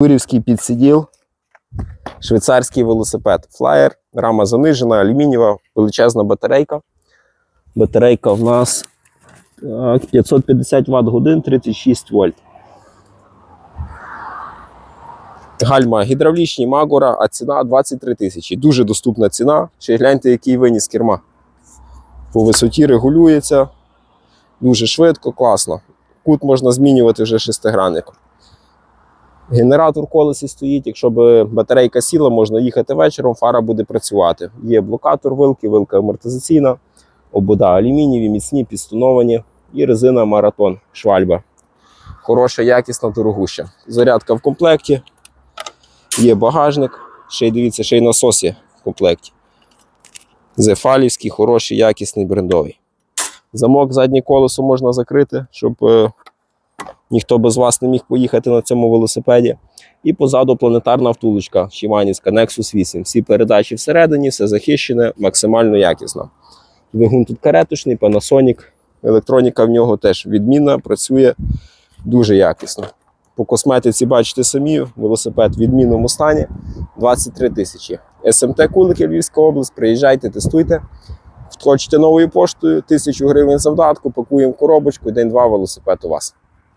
Турівський підсиділ, швейцарський велосипед. Флаєр, рама занижена, алюмінієва, величезна батарейка. Батарейка в нас так, 550 Вт годин, 36 вольт. Гальма гідравлічні Магора, а ціна 23 тисячі. Дуже доступна ціна. Ще гляньте, який виніс керма. По висоті регулюється. Дуже швидко, класно. Кут можна змінювати вже шестигранником. Генератор колесі стоїть. Якщо б батарейка сіла, можна їхати вечором, фара буде працювати. Є блокатор вилки, вилка амортизаційна, обода алюмінієві, міцні, підстоновані і резина маратон швальба. Хороша, якісна, дорогуща. Зарядка в комплекті. Є багажник. Ще й дивіться, ще й насос є в комплекті. Зефалівський, хороший, якісний, брендовий. Замок заднє колесо можна закрити, щоб е, ніхто без вас не міг поїхати на цьому велосипеді. І позаду планетарна втулочка Шіманівська Nexus 8. Всі передачі всередині, все захищене, максимально якісно. Двигун тут кареточний, Panasonic. Електроніка в нього теж відмінна, працює дуже якісно. По косметиці бачите самі, велосипед в відмінному стані 23 тисячі. СМТ Кулики, Львівська область, приїжджайте, тестуйте. Хочете новою поштою, тисячу гривень завдатку, пакуємо коробочку, день-два велосипед у вас.